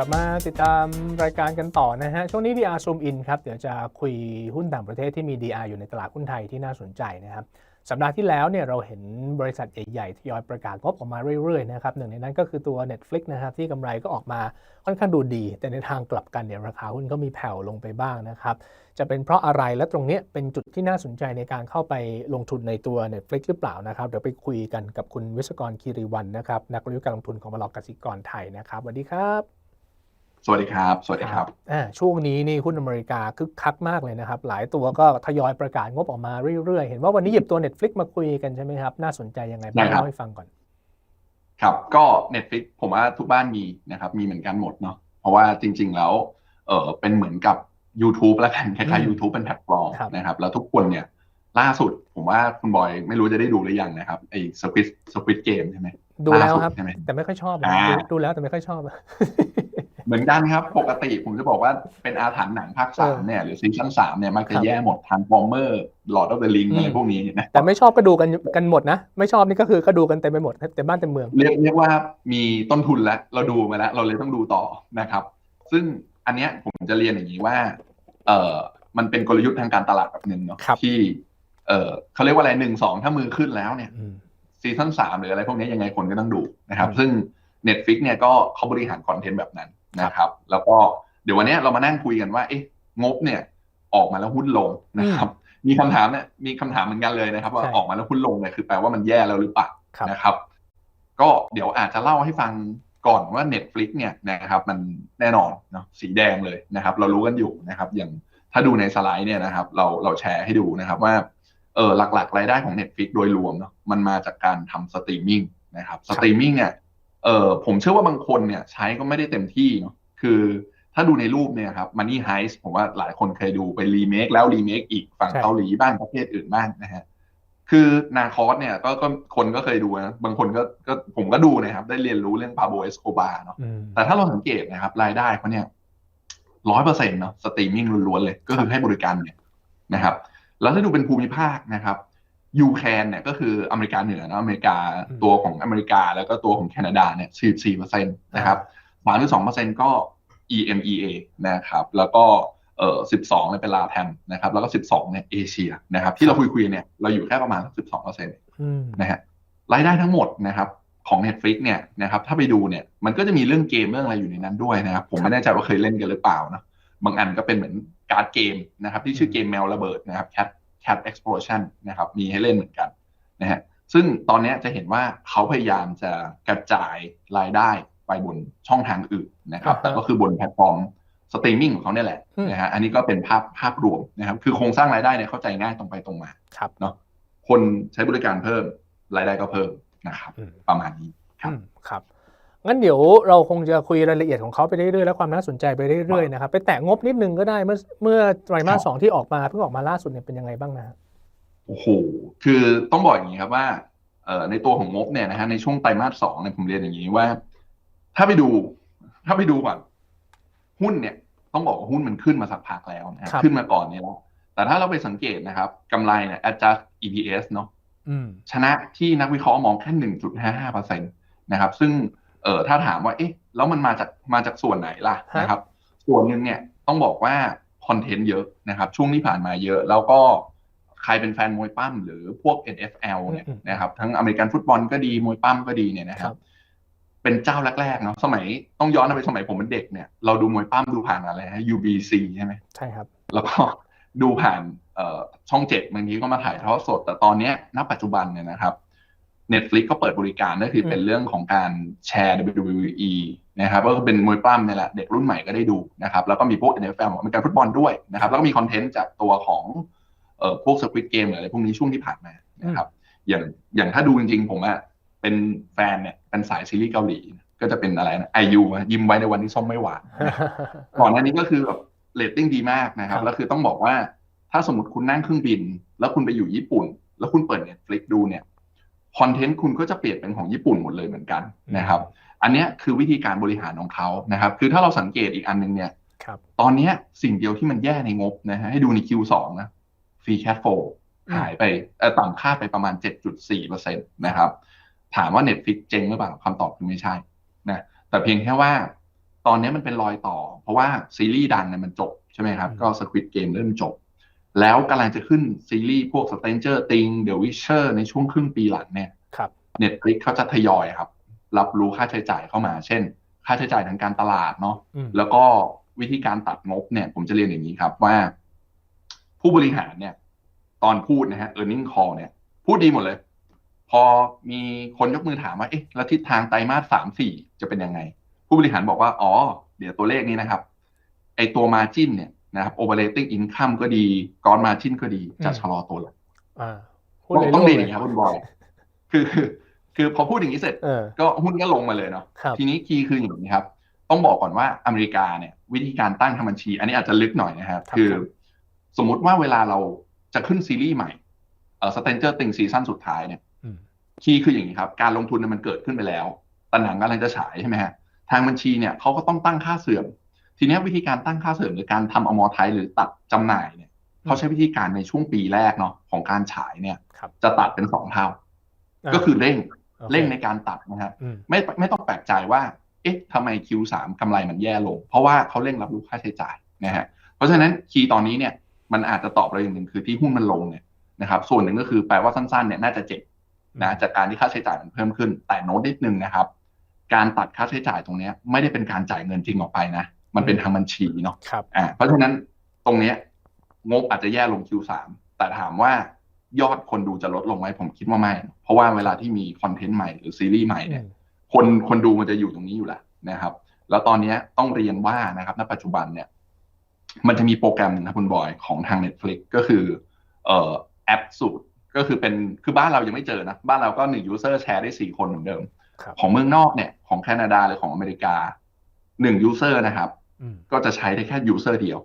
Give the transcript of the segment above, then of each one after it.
ลับมาติดตามรายการกันต่อนะฮะ ช่วงนี้ DR Zoom In ครับ เดี๋ยวจะคุยหุ้นต่างประเทศที่มี DR อยู่ในตลาดหุ้นไทยที่น่าสนใจนะครับ สัปดาห์ที่แล้วเนี่ยเราเห็นบริษัทใหญ่ๆทยอยประกาศงบออกมาเรื่อยๆนะครับหนึ่งในนั้นก็คือตัว Netflix นะครับที่กำไรก็ออกมาค่อนข้างดูดี แต่ในทางกลับกันเนี่ยราคาหุ้นก็มีแผ่วลงไปบ้างนะครับ จะเป็นเพราะอะไรและตรงเนี้ยเป็นจุดที่น่าสนใจในการเข้าไปลงทุนในตัว Netflix หรือเปล่านะครับ เดี๋ยวไปคุยกันกับคุณวิศกรคีรีวันนะครับนักลงทุนการลงทุนของบลกสิกรไทยนะครับสวัสดีครับ สวัสดีครับ สวัสดีครับอ่าช่วงนี้นี่หุ้นอเมริกาคึกคักมากเลยนะครับ หลายตัวก็ทยอยประกาศงบออกมาเรื่อยๆ เห็นว่าวันนี้หยิบตัว Netflix มาคุยกันใช่ไหมครับ น่าสนใจยังไงบ้างได้ครับเล่าให้ฟังก่อน ครับก็ Netflix ผมว่าทุกบ้านมีนะครับ มีเหมือนกันหมดเนาะเพราะว่าจริง ๆ แล้วเออเป็นเหมือนกับ YouTube แล้วกันคล้ายอืมๆ YouTube เป็นแพลตฟอร์มครับนะครับ แล้วทุกคนเนี่ยล่าสุดผมว่าคุณบอยไม่รู้จะได้ดูหรือยังนะครับไอ้สควิตสควิตเกมใช่ไหมดูแล้วครับาสุดใช่ไหมแต่ไม่ค่อยชอบนะอ่าดูดูแล้วแต่ไม่ค่อยชอบอะ เหมือนกันครับ ปกติผมจะบอกว่าเป็นอาถรรพ์หนังภาคสามเออเนี่ยหรือซีซั่นสามเนี่ยมักคจะรับแย่หมดทานฟอร์เมอร์หลอดออฟเดอะลิงอืมอะไรพวกนี้นะแต่ไม่ชอบก็ดูกันกันหมดนะ ไม่ชอบนี่ก็คือก็ดูกันเต็มไปหมดเต็มบ้านเต็มเมือง เรียกเรียกว่ามีต้นทุนแล้วเราดูมาแล้ว เราเลยต้องดูต่อนะครับ ซึ่งอันเนี้ยผมจะเรียนอย่างนี้ว่า เออมันเป็นกลยุทธ์ทางการตลาดแบบหนึ่งเนาะครับที่ เออเขาเรียกว่าอะไรหนึ่งสองถ้ามือขึ้นแล้วเนี่ยอืมซีซั่นสามหรืออะไรพวกนี้ยังไงคนก็ต้องดูนะครับอืมซึ่ง Netflix เนี่ยก็เขาบริหารคอนเทนต์แบบนั้น นะครับ แล้วก็เดี๋ยววันเนี้ยเรามานั่งคุยกันว่า เอ๊ะ งบเนี่ย ออกมาแล้วหุ้นลงนะครับ มีคำถามเนี่ยมีคำถามเหมือนกันเลยนะครับ ว่าใช่ออกมาแล้วหุ้นลงเนี่ยคือแปลว่ามันแย่แล้วหรือเปล่าครับนะครับ ก็เดี๋ยวอาจจะเล่าให้ฟังก่อนว่า Netflix เนี่ยนะครับมันแน่นอนเนาะสีแดงเลยนะครับ เรารู้กันอยู่นะครับ อย่างถ้าดูในสไลด์เนี่ยนะครับ เราเราแชร์ให้ดูนะครับว่าเออหลักๆ รายได้ของ Netflix โดยรวมเนาะมันมาจากการทำสตรีมมิ่งนะครับสตรีมมิ่งเนี่ย เออผมเชื่อว่าบางคนเนี่ยใช้ก็ไม่ได้เต็มที่เนาะคือถ้าดูในรูปเนี่ยครับ Money Heist ผมว่าหลายคนเคยดูไปรีเมคแล้วรีเมคอีกฝั่งใช่เกาหลีบ้างประเทศอื่นบ้างนะฮะคือนาคอสเนี่ยก็ก็คนก็เคยดูนะบางคนก็ก็ผมก็ดูนะครับ ได้เรียนรู้เรื่องปาโบเอสโคบาเนาะอืมแต่ถ้าเราสังเกตนะครับ รายได้เขาเนี่ยร้อยเปอร์เซ็นต์เนาะสตรีมมิ่งล้วนๆเลย ก็คือให้บริการเนี่ยนะครับ แล้วถ้าดูเป็นภูมิภาคนะครับ ยูแคนเนี่ยก็คืออเมริกาเหนือนะอเมริกาอืมตัวของอเมริกาแล้วก็ตัวของแคนาดาเนี่ยสิบสี่เปอร์เซ็นต์นะครับสามหรือสองเปอร์เซ็นต์ก็ EMEA นะครับ แล้วก็เอ่อสิบสองเนี่ยเป็นลาแทมนะครับ แล้วก็สิบสองเนี่ยเอเชียนะครับ ที่เราคุยคุยๆเนี่ยเราอยู่แค่ประมาณสิบสองเปอร์เซ็นต์อืมนะฮะรายได้ทั้งหมดนะครับของ Netflix เนี่ยนะครับถ้าไปดูเนี่ยมันก็จะมีเรื่องเกมเรื่องอะไรอยู่ในนั้นด้วยนะครับ ผมไม่แน่ใจว่าเคยเล่นกันหรือเปล่านะบางอันก็เป็นเหมือนการ์ดเกมนะครับ ที่ชื่อเกมแมวระเบิดนะครับ Cat Cat Explosion นะครับมีให้เล่นเหมือนกันนะฮะซึ่งตอนเนี้ยจะเห็นว่าเขาพยายามจะกระจายรายได้ไปบนช่องทางอื่นนะครับอ่าฮะแต่ก็คือบนแพลตฟอร์มสตรีมมิ่งของเขาเนี่ยแหละอืมนะฮะอันนี้ก็เป็นภาพภาพรวมนะครับ คือโครงสร้างรายได้เนี่ยเข้าใจง่ายตรงไปตรงมาครับเนาะคนใช้บริการเพิ่มรายได้ก็เพิ่มนะครับอืมประมาณนี้ครับอืมครับ งั้นเดี๋ยวเราคงจะคุยรายละเอียดของเขาไปเรื่อยๆและความน่าสนใจไปเรื่อยๆนะครับไปแตะงบนิดนึงก็ได้เมื่อเมื่อไตรมาสครับสองที่ออกมาเพิ่งออกมาล่าสุดเนี่ยเป็นยังไงบ้างนะฮะโอ้โหคือต้องบอกอย่างนี้ครับว่าเอ่อในตัวของงบเนี่ยนะฮะในช่วงไตรมาสสองเนี่ยผมเรียนอย่างนี้ว่า ถ้าไปดู ถ้าไปดูก่อนหุ้นเนี่ย ต้องบอกว่าหุ้นมันขึ้นมาสักพักแล้วนะฮะครับขึ้นมาก่อนเนี่ยแล้วแต่ถ้าเราไปสังเกตนะครับกำไรเนี่ย adjust EPS เนาะอืมชนะที่นักวิเคราะห์มองแค่หนึ่งจุดห้าห้าเปอร์เซ็นตนะครับ ซึ่ง เอ่อถ้าถามว่าเอ๊ะแล้วมันมาจากมาจากส่วนไหนล่ะฮะนะครับ ส่วนหนึ่งเนี่ยต้องบอกว่าคอนเทนต์เยอะนะครับ ช่วงที่ผ่านมาเยอะ แล้วก็ใครเป็นแฟนมวยปั้มหรือพวก NFL เนี่ยนะครับทั้งอเมริกันฟุตบอลก็ดีมวยปั้มก็ดีเนี่ยนะคครัรับบเป็นเจ้าแรกๆเนาะสมัยต้องย้อนไปสมัยผมเป็นเด็กเนี่ยเราดูมวยปั้มดูผ่านอะไรฮะ UBC ใช่ไหมใช่ครับ แล้วก็ดูผ่านเอ่อช่องเจ็ดบางทีก็มาถ่ายทอดสด แต่ตอนเนี้ยณปัจจุบันเนี่ยนะครับ Netflix ก็เปิดบริการก็คือเป็นเรื่องของการแชร์ WWE นะครับก็คือเป็นมวยปล้ำเนี่ยแหละเด็กรุ่นใหม่ก็ได้ดูนะครับแล้วก็มีพวก NFL อเมริกันฟุตบอลด้วยนะครับแล้วก็มีคอนเทนต์จากตัวของเอ่อพวกสควิตเกมหรืออะไรพวกนี้ช่วงที่ผ่านมานะครับอย่างอย่างถ้าดูจริงๆ ผมอะเป็นแฟนเนี่ยเป็นสายซีรีส์เกาหลี ก็จะเป็นอะไรนะไอยูยิ้มไว้ในวันที่ส้มไม่หวานก่อนหน้านี้ก็คือแบบเรตติ้งดีมากนะครัครับบแล้วคือต้องบอกว่าถ้าสมมติคุณนั่งเครื่องบิน แล้วคุณไปอยู่ญี่ปุ่น แล้วคุณเปิด Netflix ดูเนี่ย คอนเทนต์คุณก็จะเปลี่ยนเป็นของญี่ปุ่นหมดเลยเหมือนกันนะครับ อันเนี้ยคือวิธีการบริหารของเขานะครับ คือถ้าเราสังเกตอีกอันหนึงเนี่ยครับตอนเนี้ยสิ่งเดียวที่มันแย่ในงบนะฮะให้ดูใน Q2 นะฟรีแค f โฟอืมหายไปเอ่อต่ำค่าดไปประมาณ 7.4%นะครับ ถามว่า Netflix เจ๊งหรือเปล่าคำตอบคือไม่ใช่นะแต่เพียงแค่ว่าตอนนี้มันเป็นรอยต่อ เพราะว่าซีรีส์ดังเนี่ยมันจบใช่ไหมครับอืมก็ Squid Game เริ่มจบ แล้วกำลังจะขึ้นซีรีส์พวก Stranger Things The Witcher ในช่วงครึ่งปีหลังเนี่ยครับ Netflix เขาจะทยอยครับ รับรู้ค่าใช้จ่ายเข้ามา เช่น ค่าใช้จ่ายทางการตลาดเนาะอืมแล้วก็วิธีการตัดงบเนี่ย ผมจะเรียนอย่างนี้ครับว่า ผู้บริหารเนี่ย ตอนพูดนะฮะ earning call เนี่ย พูดดีหมดเลย พอมีคนยกมือถามว่าเอ๊ะแล้วทิศทางไตรมาสสามสี่จะเป็นยังไง ผู้บริหารบอกว่า อ๋อ เดี๋ยวตัวเลขนี้นะครับ ไอตัว margin เนี่ย นะครับ operating income ก็ดี gross margin ก็ดีจะอืมชะลอตัวลงอ่าพูดต้องเลยต้องโลเรีกยนอเลย่ายงนี้ครับคุณบอยคือคือคือพอพูดอย่างนี้เสร็จเออก็หุ้นก็ลงมาเลยเนาะครับทีนี้คีย์คืออย่างนี้ครับ ต้องบอกก่อนว่าอเมริกาเนี่ย วิธีการตั้งทำบัญชี อันนี้อาจจะลึกหน่อยนะครับครับคือครับสมมุติว่าเวลาเราจะขึ้นซีรีส์ใหม่เอ่อ Stranger Things ซีซั่นสุดท้ายเนี่ยอืมคีย์คืออย่างนี้ครับ การลงทุนเนี่ยมันเกิดขึ้นไปแล้วแต่หนังกำลังจะฉายใช่ไหมฮะทางบัญชีเนี่ยเขาก็ต้องตั้งค่าเสื่อม ทีเนี้ยวิธีการตั้งค่าเสื่อมหรือการทำอมอไทยหรือตัดจำหน่ายเนี่ยเขาใช้วิธีการในช่วงปีแรกเนาะของการฉายเนี่ย ครับจะตัดเป็นสองเท่าาก็คือเร่งโอค เร่งในการตัดนะฮะอืม ไม่ไม่ต้องแปลกใจว่า เอ๊ะทำไม Q3 กำไรมันแย่ลง เพราะว่าเขาเร่งรับรู้ค่าใช้จ่ายนะฮะเพราะฉะนั้นคีย์ตอนนี้เนี่ยมันอาจจะตอบเราอย่างหนึ่งคือที่หุ้นมันลงเนี่ยนะครับส่วนหนึ่งก็คือแปลว่าสั้นๆเนี่ยน่าจะเจ็บนะจากการที่ค่าใช้จ่ายมันเพิ่มขึ้น แต่โน้ตนิดนึงนะครับ การตัดค่าใช้จ่ายตรงเนี้ยไม่ได้เป็นการจ่ายเงินจริงออกไปนะ มันเป็นทางบัญชีเนาะครับอ่าเพราะฉะนั้นตรงเนี้ยงบอาจจะแย่ลง Q3 แต่ถามว่ายอดคนดูจะลดลงไหมผมคิดว่าไม่ เพราะว่าเวลาที่มีคอนเทนต์ใหม่หรือซีรีส์ใหม่เนี่ยคนคนดูมันจะอยู่ตรงนี้อยู่แล้วนะครับ แล้วตอนเนี้ยต้องเรียนว่านะครับณปัจจุบันเนี่ย มันจะมีโปรแกรมหนึงนะคุณบอยของทาง Netflix ก็คือเอ่อแอปสูตรก็คือเป็นคือบ้านเรายังไม่เจอนะ บ้านเราก็หนึ่งยูเซอร์แชร์ได้สี่คนเหมือนเดิมครับของเมืองนอกเนี่ย ของแคนาดาหรือของอเมริกาหนึ่งยูเซอร์นะครับอืม ก็จะใช้ได้แค่ยูเซอร์เดียว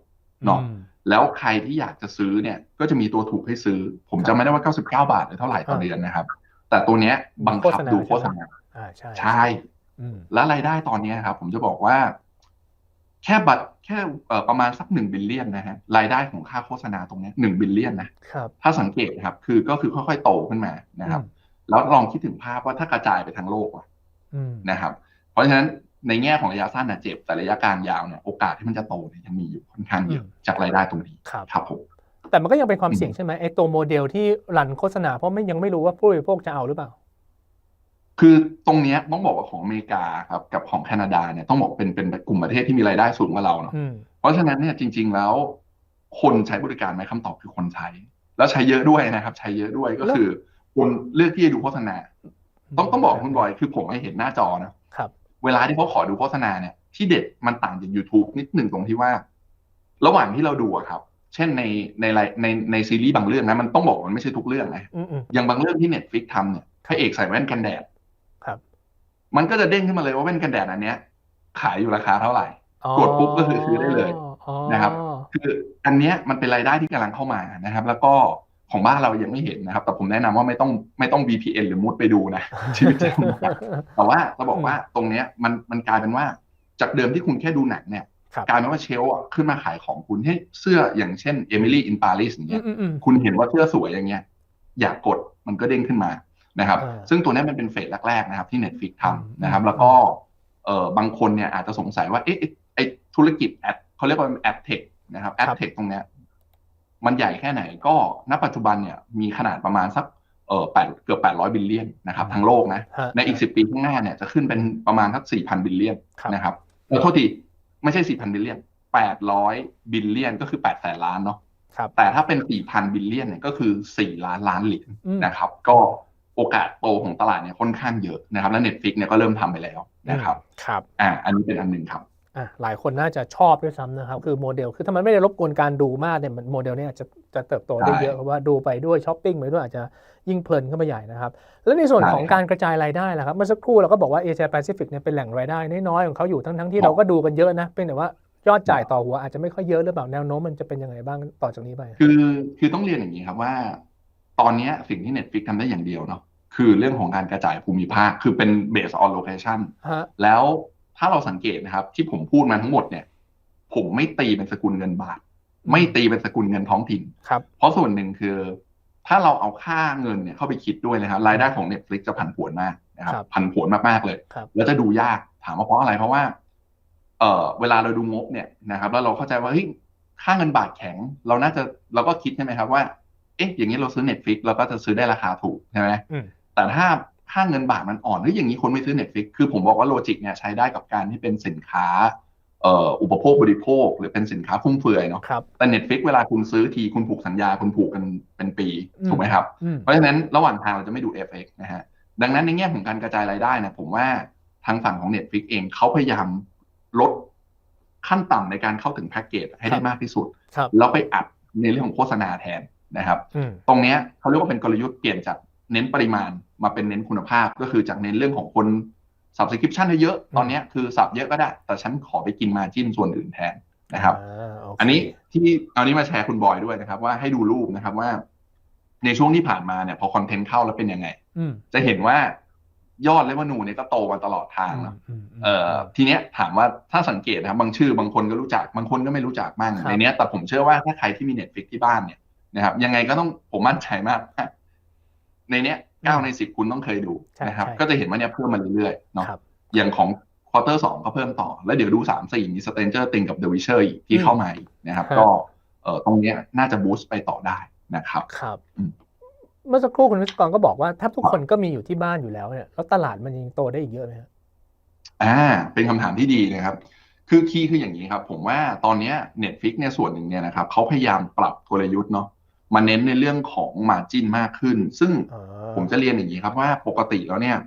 เนาะอืมแล้วใครที่อยากจะซื้อเนี่ย ก็จะมีตัวถูกให้ซื้อ ผมครับจำไม่ได้ว่า 99 บาทหรือเท่าไหร่ต่ออ่าเดือนนะครับ แต่ตัวเนี้ยบังคับโฆษณาดูโฆษณาอ่าใช่ใช่อืมแล้วรายได้ตอนเนี้ยครับ ผมจะบอกว่า แค่บัตรแค่เอ่อประมาณสักหนึ่งบิลเลียนนะฮะรายได้ของค่าโฆษณาตรงเนี้หนึ่งบิลเลียนนะครับถ้าสังเกตนะครับ คือก็คือค่อยๆโตขึ้นมานะครับ แล้วลองคิดถึงภาพว่าถ้ากระจายไปทั้งโลกอะอืมนะครับ เพราะฉะนั้น ในแง่ของระยะสั้นนะเจ็บแต่ระยะกลางยาวเนี่ยโอกาสที่มันจะโตเนี่ยยังมีอยู่ค่อนข้างเยอะอืมจากรายได้ตรงนี้ครับครับผมแต่มันก็ยังเป็นความอืมเสี่ยงใช่ไหมไอ้ตัวโมเดลที่รันโฆษณาเพราะไม่ยังไม่รู้ว่าผู้บริโภคจะเอาหรือเปล่า คือตรงเนี้ยต้องบอกว่าของอเมริกาครับกับของแคนาดาเนี่ยต้องบอกเป็นเป็นกลุ่มประเทศที่มีรายได้สูงกว่าเราเนาะอืมเพราะฉะนั้นเนี่ยจริง ๆแล้ว คนใช้บริการไหมคำตอบคือคนใช้ แล้วใช้เยอะด้วยนะครับ ใช้เยอะด้วยก็คือคนเลือกที่จะดูโฆษณาต้องต้องบอกคุณบอยคือผมให้เห็นหน้าจอนะครับ เวลาที่เขาขอดูโฆษณาเนี่ยที่เด็ดมันต่างจาก YouTube นิดหนึ่งตรงที่ว่า ระหว่างที่เราดูอะครับ เช่นในในรายในในซีรีส์บางเรื่องนะมันต้องบอกว่ามันไม่ใช่ทุกเรื่องนะอืมอืมอย่างบางเรื่องที่ Netflix ทำเนี่ยพระเอกใส่แว่นกันแดดครับ มันก็จะเด้งขึ้นมาเลยว่าแว่นกันแดดอันเนี้ย ขายอยู่ราคาเท่าไหร่อ๋อกดปุ๊บก็คือซื้อได้เลยอ๋อนะครับ คืออันเนี้ยมันเป็นรายได้ที่กำลังเข้ามานะครับ แล้วก็ ของบ้านเรายังไม่เห็นนะครับ แต่ผมแนะนำว่าไม่ต้องไม่ต้อง VPN หรือมุดไปดูนะชีวิตจริงแต่ว่าเราบอกว่าตรงเนี้ยมันมันกลายเป็นว่าจากเดิมที่คุณแค่ดูหนังเนี่ยครับกลายเป็นว่าเชลฟ์อะขึ้นมาขายของคุณให้เสื้ออย่างเช่น Emily in Paris อย่างอืเงี้มยอืมอืมคุณเห็นว่าเสื้อสวยอย่างเงี้ยอยากกดมันก็เด้งขึ้นมานะครับอ่าซึ่งตัวเนี้ยมันเป็นเฟสแรกๆนะครับที่ Netflix อืมทำนะครับ แล้วก็เอ่อบางคนเนี่ยอาจจะสงสัยว่าเอ๊ะไอ้ไอธุรกิจแอดเขาเรียกว่าแอดเทคนะครับแอดเทคตรงเนี้ย มันใหญ่แค่ไหนก็ณปัจจุบันเนี่ยมีขนาดประมาณสักเอ่อแปดเกือบแปดร้อยบิลเลียนนะครับทั้งโลกนะฮะในอีกสิบปีข้างหน้าเนี่ยจะขึ้นเป็นประมาณสักสี่พันบิลเลียนครับนะครับเออโทษทีไม่ใช่สี่พันบิลเลียนแปดร้อยบิลเลียนก็คือแปดแสนล้านเนาะครับแต่ถ้าเป็นสี่พันบิลเลียนเนี่ยก็คือสี่ล้านล้านเหรียญอืมนะครับ ก็โอกาสโตของตลาดเนี่ยค่อนข้างเยอะนะครับ และ Netflix เนี่ยก็เริ่มทำไปแล้วนะครับครับอ่าอันนี้เป็นอันหนึ่งครับ อะหลายคนน่าจะชอบด้วยซ้ำนะครับ คือโมเดล คือถ้ามันไม่ได้รบกวนการดูมากเนี่ยมันโมเดลเนี้อาจจะจะเติบโตได้ใช่เยอะเพราะว่าดูไปด้วยช้อปปิ้งไปด้วยอาจจะยิ่งเพลินขึ้นไปใหญ่นะครับ แล้วในส่วนใช่ของการกระจายรายได้ล่ะครับ เมื่อสักครู่เราก็บอกว่าเอเชียแปซิฟิกเนี่ยเป็นแหล่งรายได้น้อยๆของเขาอยู่ทั้งทั้งๆที่เราก็ดูกันเยอะนะเพียงแต่ว่ายอดจ่ายต่อหัวอาจจะไม่ค่อยเยอะหรือเปล่าแนวโน้มมันจะเป็นยังไงบ้างต่อจากนี้ไป คือคือต้องเรียนอย่างนี้ครับว่า ตอนเนี้ยสิ่งที่ Netflix ทำได้อย่างเดียวเนาะคือเรื่องของการกระจายภูมิภาคคือเป็น based on location ฮะแล้ว ถ้าเราสังเกตนะครับ ที่ผมพูดมาทั้งหมดเนี่ย ผมไม่ตีเป็นสกุลเงินบาท ไม่ตีเป็นสกุลเงินท้องถิ่นครับ เพราะส่วนหนึ่งคือ ถ้าเราเอาค่าเงินเนี่ยเข้าไปคิดด้วยนะครับรายได้ของ Netflix จะผันผวนมากนะครับครับผันผวนมากๆเลยครับแล้วจะดูยากถามว่าเพราะอะไรเพราะว่าเอออเวลาเราดูงบเนี่ยนะครับ แล้วเราเข้าใจว่าเฮ้ยค่าเงินบาทแข็ง เราน่าจะเราก็คิดใช่ไหมครับว่าเอ๊ะอย่างนี้เราซื้อ Netflix เราก็จะซื้อได้ราคาถูกใช่ไหมอืมแต่ถ้า ค่าเงินบาทมันอ่อนเฮ้ยอย่างนี้คนไม่ซื้อ Netflix คือผมบอกว่าโลจิกเนี่ยใช้ได้กับการที่เป็นสินค้าเอ่ออุปโภคบริโภค หรือเป็นสินค้าฟุ่มเฟือยเนาะครับแต่ Netflix เวลาคุณซื้อทีคุณผูกสัญญาคุณผูกกันเป็นปีอืมถูกไหมครับอืมเพราะฉะนั้นระหว่างทางเราจะไม่ดู FX นะฮะดังนั้นในแง่ของการกระจายรายได้เนะผมว่าทางฝั่งของ Netflix เองเขาพยายามลดขั้นต่ำในการเข้าถึงแพ็กเกจให้ได้มากที่สุดครับแล้วไปอัดในเรื่องของโฆษณาแทนนะครับอืมตรงเนี้ยเขาเรียกว่าเป็นกลยุทธ์เปลี่ยนจากเน้นปริมาณ มาเป็นเน้นคุณภาพก็คือจากเน้นเรื่องของคน subscription เยอะๆตอนเนี้ยคือสับเยอะก็ได้ แต่ฉันขอไปกินมาจิ้นส่วนอื่นแทนนะครับอ่าโเคอันนี้ที่เอานี้มาแชร์คุณบอยด้วยนะครับ ว่าให้ดูรูปนะครับว่า ในช่วงที่ผ่านมาเนี่ยพอคอนเทนต์เข้าแล้วเป็นยังไงอืมจะเห็นว่ายอดเลเวนูเนี่ยก็โตมาตลอดทางอืมเนาะอืมมเอ่อทีเนี้ยถามว่าถ้าสังเกตนะครับ บางชื่อบางคนก็รู้จักบางคนก็ไม่รู้จักบ้างครับในเนี้ย แต่ผมเชื่อว่าถ้าใครที่มีเน็ตฟิกที่บ้านเนี่ยนะครับ ยังไงก็ต้องผมมั่นใจมากว่าในเนี้ย เก้าในสิบคุณต้องเคยดูใช่นะครับใช่ก็จะเห็นว่าเนี่ยเพิ่มมาเรื่อยๆเนาะครับอย่างของควอเตอร์สองก็เพิ่มต่อ แล้วเดี๋ยวดูสามสี่มีสเตนเจอร์ติงกับเดอะวิเชอร์อีกที่อืมเข้ามาอีกนะครับครับก็เอ่อตรงเนี้ยน่าจะบูสต์ไปต่อได้นะครับครับอืมเมื่อสักครู่คุณวิศกรก็บอกว่าถ้าทุกคนก็มีอยู่ที่บ้านอยู่แล้วเนี่ยแล้วตลาดมันยังโตได้อีกเยอะไหมครับอ่า เป็นคำถามที่ดีนะครับ คือคีย์คืออย่างนี้ครับ ผมว่าตอนเนี้ย Netflix เนี่ยส่วนหนึ่งเนี่ยนะครับเขาพยายามปรับกลยุทธ์เนาะ มาเน้นในเรื่องของมาจินมากขึ้น ซึ่งอ๋อผมจะเรียนอย่างนี้ครับว่าปกติแล้วเนี่ย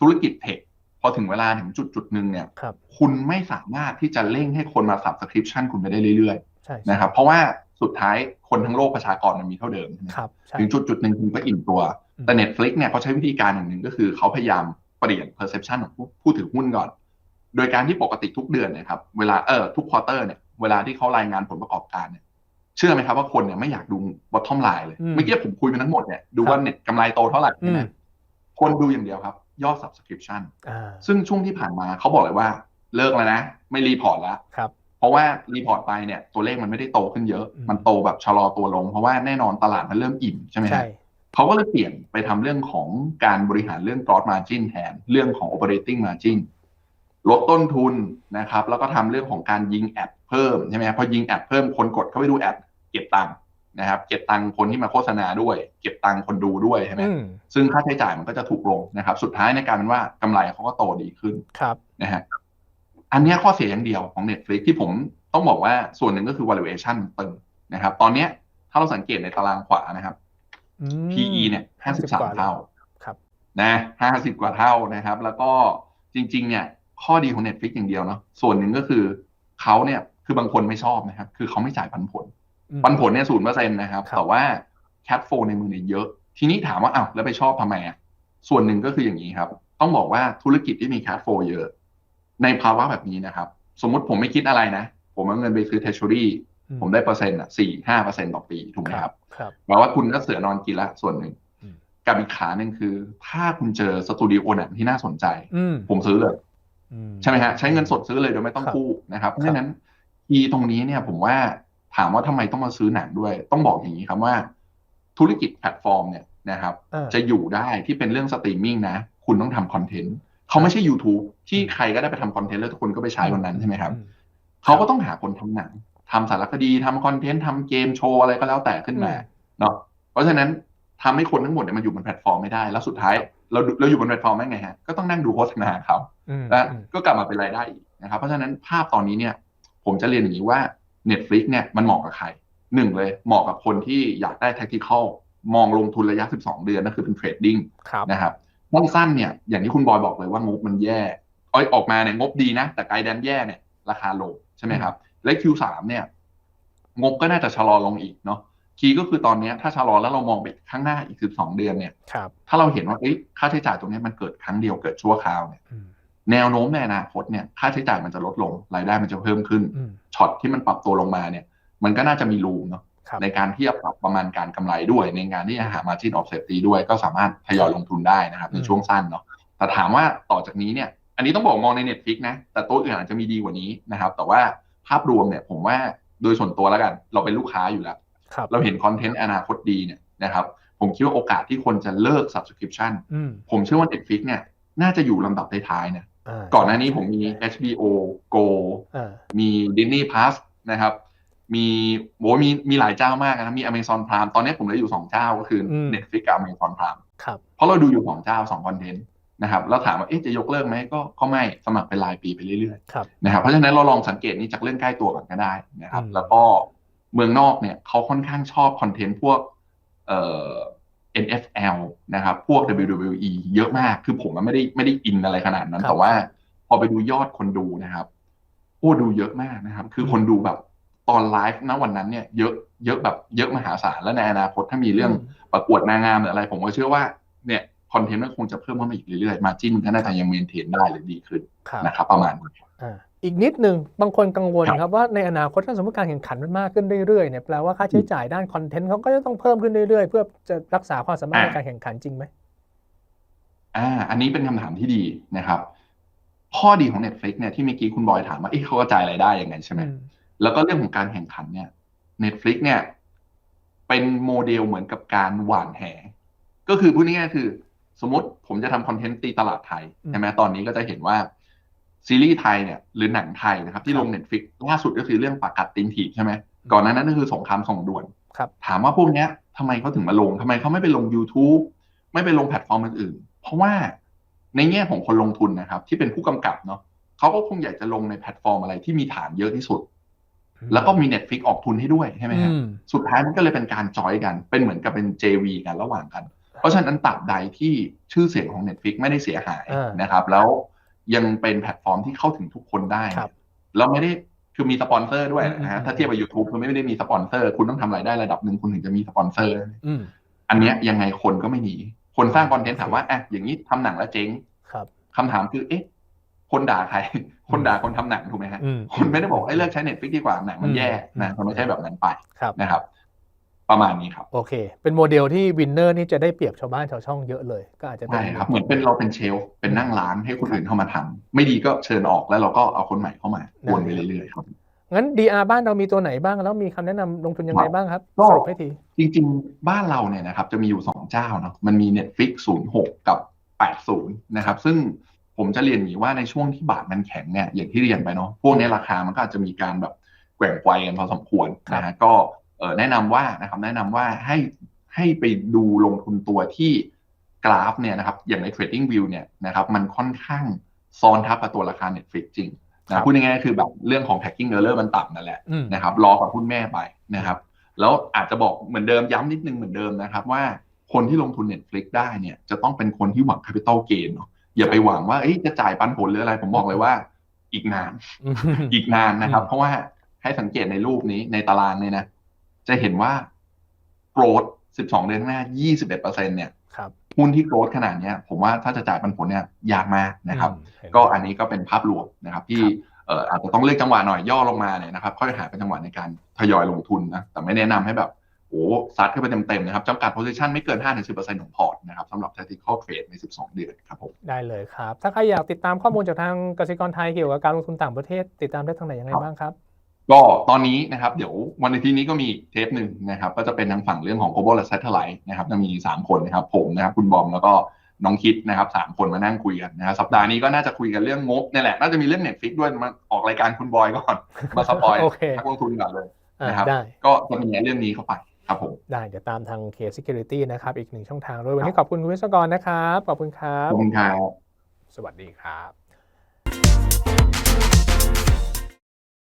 ธุรกิจเทคพอถึงเวลาถึงจุดจุดๆหนึ่งเนี่ยครับคุณไม่สามารถที่จะเร่งให้คนมา subscription คุณไปได้เรื่อยใช่ๆนะครับ เพราะว่าสุดท้ายคนทั้งโลกประชากรมันมีเท่าเดิมใช่ไหมครับใช่ถึงจุดจุดๆหนึ่งคุณก็อิ่มตัวอืมแต่ Netflix เนี่ยเขาใช้วิธีการอย่างหนึ่งก็คือเขาพยายามเปลี่ยน perception ของผู้ผู้ถือหุ้นก่อน โดยการที่ปกติทุกเดือนเนะครับ เวลาเออทุกควอเตอร์เนี่ย เวลาที่เขารายงานผลประกอบการเนี่ย เชื่อไหมครับว่าคนเนี่ยไม่อยากดู bottom line เลยอืมเมื่อกี้ผมคุยไปทั้งหมดเนี่ยดูครับว่าเน็ตกำไรโตเท่าไหร่อืใช่ไหมมคนดูอย่างเดียวครับ ยอด subscription อ่าซึ่งช่วงที่ผ่านมาเขาบอกเลยว่าเลิกแล้วนะ ไม่รีพอร์ตแล้วครับเพราะว่ารีพอร์ตไปเนี่ยตัวเลขมันไม่ได้โตขึ้นเยอะอืมมันโตแบบชะลอตัวลง เพราะว่าแน่นอนตลาดมันเริ่มอิ่มใช่ไหมฮะใช่เขาก็เลยเปลี่ยนไปทำเรื่องของการบริหารเรื่อง gross margin แทนเรื่องของ operating margin ลดต้นทุนนะครับ แล้วก็ทำเรื่องของการยิงแอดเพิ่มใช่ไหมครับพอยิงแอดเพิ่มคนกดเข้าไปดูแอด เก็บตังค์นะครับ เก็บตังค์คนที่มาโฆษณาด้วย เก็บตังค์คนดูด้วยใช่ไหมอืมซึ่งค่าใช้จ่ายมันก็จะถูกลงนะครับ สุดท้ายในการเป็นว่ากำไรเขาก็โตดีขึ้นครับนะฮะอันเนี้ยข้อเสียอย่างเดียวของ Netflix ที่ผมต้องบอกว่าส่วนหนึ่งก็คือ valuation มันตึงนะครับ ตอนเนี้ยถ้าเราสังเกตในตารางขวานะครับอืม PE เนี่ย50กว่า53เท่าครับนะ50กว่าเท่านะครับ แล้วก็จริง ๆ เนี่ย ข้อดีของ Netflix อย่างเดียวเนาะส่วนหนึ่งก็คือเขาเนี่ยคือบางคนไม่ชอบนะครับ คือเขาไม่จ่ายปันผลอืม ปันผลเนี่ยศูนย์เปอร์เซ็นต์นะครับครับแต่ว่าแค t โฟในมือเนี่ยเยอะ ทีนี้ถามว่าอ้าวแล้วไปชอบทำไมอะส่วนหนึ่งก็คืออย่างนี้ครับ ต้องบอกว่าธุรกิจที่มีแค t โฟเยอะ ในภาวะแบบนี้นะครับ สมมุติผมไม่คิดอะไรนะ ผมเอาเงินไปซื้อเท a ช u รี่อืผมได้เปอร์เซ็นต์อะสี่ห้าเปอร์เซ็นต์ต่อปีถูกไหมครับครับแปลว่าคุณก็เสือนอนกินละส่วนหนึ่งอืมกับอีกขาหนึ่งคือ ถ้าคุณเจอสตูดิโอหนังที่น่าสนใจอืมผมซื้อเลยอืใช่ไหมฮะใช้เงินสดซื้อเลยโดยไม่ต้องครับกู้นะครับเพราะฉะนั้นทีตรงนี้เนี่ยผมว่า ถามว่าทำไมต้องมาซื้อหนังด้วย ต้องบอกอย่างนี้ครับว่า ธุรกิจแพลตฟอร์มเนี่ยนะครับอ่าจะอยู่ได้ที่เป็นเรื่องสตรีมมิ่งนะ คุณต้องทำคอนเทนต์เขาไม่ใช่ YouTube ที่ใครก็ได้ไปทำคอนเทนต์แล้วทุกคนก็ไปใช้วันนั้นใช่ไหมครับอืมเขาก็ต้องหาคนทำหนังทำสารคดีทำคอนเทนต์ทำเกมโชว์อะไรก็แล้วแต่ขึ้นมาอืมเนาะเพราะฉะนั้นทำให้คนทั้งหมดเนี่ยมันอยู่บนแพลตฟอร์มไม่ได้แล้วสุดท้ายเราเราอยู่บนแพลตฟอร์มได้ไงฮะก็ต้องนั่งดูโฆษณาเขาอืมและอืมก็กลับมาเป็นรายได้อีกนะครับ เพราะฉะนั้นภาพตอนนี้เนี่ย ผมจะเรียนอย่างนี้ว่า Netflix เนี่ยมันเหมาะกับใครหนึ่งเลยเหมาะกับคนที่อยากได้ tactical มองลงทุนระยะ 12 เดือนนั่นคือเป็นเทรดดิ้งครับนะครับสั้นๆเนี่ยอย่างที่คุณบอยบอกเลยว่างบมันแย่เอ้ยออกมาเนี่ยงบดีนะ แต่ไกด์แดนแย่เนี่ยราคาลงใช่ไหมครับ และ Q3 เนี่ย งบก็น่าจะชะลอลงอีกเนาะคีย์ก็คือตอนเนี้ยถ้าชะลอแล้วเรามองไปข้างหน้าอีก 12 เดือนเนี่ยครับถ้าเราเห็นว่าเอ้ยค่าใช้จ่ายตรงเนี้ยมันเกิดครั้งเดียวเกิดชั่วคราวเนี่ยอืม แนวโน้มในอนาคตเนี่ยค่าใช้จ่ายมันจะลดลง รายได้มันจะเพิ่มขึ้นอืมช็อตที่มันปรับตัวลงมาเนี่ย มันก็น่าจะมีรูมเนาะครับในการที่จะปรับประมาณการกำไรด้วย ในงานที่จะหา margin of safety ด้วย ก็สามารถทยอยลงทุนได้นะครับในช่วงสั้นเนาะแต่ถามว่าต่อจากนี้เนี่ย อันนี้ต้องบอกมองใน Netflix นะ แต่ตัวอื่นอาจจะมีดีกว่านี้นะครับ แต่ว่าภาพรวมเนี่ยผมว่าโดยส่วนตัวแล้วกัน เราเป็นลูกค้าอยู่แล้วครับเราเห็นคอนเทนต์อนาคตดีเนี่ยนะครับ ผมคิดว่าโอกาสที่คนจะเลิก subscription อืมผมเชื่อว่า Netflix เนี่ยน่าจะอยู่ลำดับท้ายๆนะา ก่อนหน้านี้ผมมี HBO Go อ่ามี Disney Plus นะครับ มีโหมีมีหลายเจ้ามากนะมี Amazon Prime ตอนนี้ผมเหลืออยู่สองเจ้าก็คืออม Netflix กับ Amazon Prime ครับเพราะเราดูอยู่สองเจ้าสองคอนเทนต์นะครับแล้วถามว่าเอ๊ะจะยกเลิกไหมก็ก็ไม่สมัครเป็นรายปีไปเรื่อยครับๆนะครับเพราะฉะนั้นเราลองสังเกตนี้จากเรื่องใกล้ตัวก่อนก็ได้นะครับอืมแล้วก็เมืองนอกเนี่ยเขาค่อนข้างชอบคอนเทนต์พวกเอ่อ NFL นะครับ พวก WWE เยอะมาก คือผมมันไม่ได้ไม่ได้อินอะไรขนาดนั้นครับแต่ว่าพอไปดูยอดคนดูนะครับโอ้ดูเยอะมากนะครับ คือคนดูแบบตอนไลฟ์ณวันนั้นเนี่ยเยอะเยอะแบบเยอะมหาศาล และในอนาคตถ้ามีเรื่องประกวดนางงามหรืออะไร ผมก็เชื่อว่าเนี่ยคอนเทนต์มันคงจะเพิ่มขึ้นมาอีกเรื่อยๆ มาจิ้นก็น่าจะยังเมนเทนได้หรือดีขึ้นครับนะครับประมาณนี้ อ่าอีกนิดหนึ่งบางคนกังวลครับครับว่าในอนาคตถ้าสมมติการแข่งขันมันมากขึ้นเรื่อยๆเนี่ยแปลว่าค่าใช้จ่ายด้านคอนเทนต์เขาก็จะต้องเพิ่มขึ้นเรื่อยๆ เพื่อจะรักษาความสามารถในการแข่งขันจริงไหมอ่า อันนี้เป็นคำถามที่ดีนะครับ ข้อดีของ Netflix เนี่ยที่เมื่อกี้คุณบอยถามว่าเอ๊ะเขากระจายรายได้ยังไงใช่ไหมอืมแล้วก็เรื่องของการแข่งขันเนี่ย Netflix เนี่ย เป็นโมเดลเหมือนกับการหว่านแห ก็คือพูดง่ายๆคือ สมมติผมจะทำคอนเทนต์ตีตลาดไทยอืมใช่ไหมตอนนี้ก็จะเห็นว่า ซีรีส์ไทยเนี่ยหรือหนังไทยนะครับ ที่ครับลง Netflix ล่าสุดก็คือเรื่องปากกัดตินถีบใช่ไหมก่อนหน้านั้นก็คือสงครามส่งด่วนครับถามว่าพวกเนี้ยทำไมเขาถึงมาลงทำไมเขาไม่ไปลง YouTube ไม่ไปลงแพลตฟอร์มอื่นๆเพราะว่าในแง่ของคนลงทุนนะครับ ที่เป็นผู้กำกับเนาะเขาก็คงอยากจะลงในแพลตฟอร์มอะไรที่มีฐานเยอะที่สุด แล้วก็มี Netflix ออกทุนให้ด้วยใช่ไหมฮะอืมสุดท้ายมันก็เลยเป็นการจอยกัน เป็นเหมือนกับเป็น JV กันระหว่างกัน เพราะฉะนั้นตับใดที่ชื่อเสียงของ Netflix ไม่ได้เสียหายอ่านนะครับ แล้ว ยังเป็นแพลตฟอร์มที่เข้าถึงทุกคนได้ครับแล้วไม่ได้คือมีสปอนเซอร์ด้วยนะอืฮะมถ้าเทียบกับ YouTube คือไม่ได้มีสปอนเซอร์ คุณต้องทำรายได้ระดับหนึ่งคุณถึงจะมีสปอนเซอร์อืมอันเนี้ยยังไงคนก็ไม่หนี คนสร้างคอนเทนต์ถามว่าอะอย่างนี้ทำหนังแล้วเจ๊งครับคำถามคือเอ๊ะคนด่าใคร คนด่าคนทำหนังถูกไหมฮะอืมคนไม่ได้บอกให้เลิกใช้ Netflix ดีกว่าหนังมันแย่อืมนะมันไม่ใช่แบบนั้นไปครับนะครับ ประมาณนี้ครับ โอเค เป็นโมเดลที่วินเนอร์นี่จะได้เปรียบชาวบ้านชาวช่องเยอะเลย ก็อาจจะเป็นใช่ครับ เหมือนเป็นเราเป็นเชลฟ์เป็นนั่งร้านให้คนอื่นเข้ามาทำไม่ดีก็เชิญออกแล้วเราก็เอาคนใหม่เข้ามาวนไปเรื่อยๆครับงั้น DR บ้านเรามีตัวไหนบ้าง แล้วมีคำแนะนำลงทุนยังไงบ้างครับก็สรุปให้ที จริง ๆ บ้านเราเนี่ยนะครับจะมีอยู่สองเจ้าเนาะมันมี Netflix 06 กับ 80 นะครับ ซึ่งผมจะเรียนอย่างนี้ว่าในช่วงที่บาทมันแข็งเนี่ยอย่างที่เรียนไปเนาะพวกนี้ราคามันก็อาจจะมีการแบบแกว่งไกวกันพอสมควรนะฮะก็เออ แนะนำว่านะครับแนะนำว่าให้ให้ไปดูลงทุนตัวที่กราฟเนี่ยนะครับอย่างใน Trading View เนี่ยนะครับมันค่อนข้างซ้อนทับกับตัวราคา Netflix จริงครันะบพูดง่ายๆคือแบบเรื่องของ tracking error มันต่ำนั่นแหละอืมนะครับรอกับหุ้นแม่ไปนะครับแล้วอาจจะบอกเหมือนเดิมย้ำนิดนึงเหมือนเดิมนะครับว่าคนที่ลงทุน Netflix ได้เนี่ยจะต้องเป็นคนที่หวัง capital gain เนาะอย่าไปหวังว่าเอ้ยจะจ่ายปันผลหรืออะไร ผมบอกเลยว่า อีกนานอืมอีกนานนะครับอืมเพราะว่าให้สังเกตในรูปนี้ในตารางเนี่ยนะ จะเห็นว่าโกรด12 เดือนข้างหน้า 21เปอร์เซ็นเนี่ยครับหุ้นที่โกรดขนาดเนี้ยผมว่าถ้าจะจ่ายปันผลเนี่ยยากมากนะครับอืมเห็นก็อันนี้ก็เป็นภาพรวมนะครับที่ครับเอ่ออาจจะต้องเลือกจังหวะหน่อยย่อลงมาเนี่ยนะครับค่อยหาเป็นจังหวะในการทยอยลงทุนนะแต่ไม่แนะนำให้แบบโอ้ซัดขึ้นไปเต็มๆนะครับจำกัด position ไม่เกิน 5-10%ของพอร์ตนะครับสำหรับ tactical trade ใน 12 เดือนครับผมได้เลยครับ ถ้าใครอยากติดตามข้อมูลจากทางกสิกรไทยเกี่ยวกับการลงทุนต่างประเทศ ติดตามได้ทางไหนยังไงบ้างครับ ก็ตอนนี้นะครับเดี๋ยววันอาทิตย์นี้ก็มีอีกเทปหนึ่งนะครับ ก็จะเป็นทางฝั่งเรื่องของ global และ satellite นะครับจะมี 3 คนนะครับ ผมนะครับ คุณบอมแล้วก็น้องคิดนะครับสามคนมานั่งคุยกันนะครับสัปดาห์นี้ก็น่าจะคุยกันเรื่องงบนี่แหละ น่าจะมีเรื่อง Netflix ด้วยมาออกรายการคุณบอยก่อน มาสปอยโอเคนักลงทุนก่อนเลยอ่านะครับได้ก็จะมีเรื่องนี้เข้าไปครับผมได้เดี๋ยวตามทาง K Security นะครับ อีกหนึ่งช่องทางด้วยวันนี้ขอบคุณคุณวิศวกรนะครับ ขอบคุณครัขบอบคุณครับสวัสดีครับ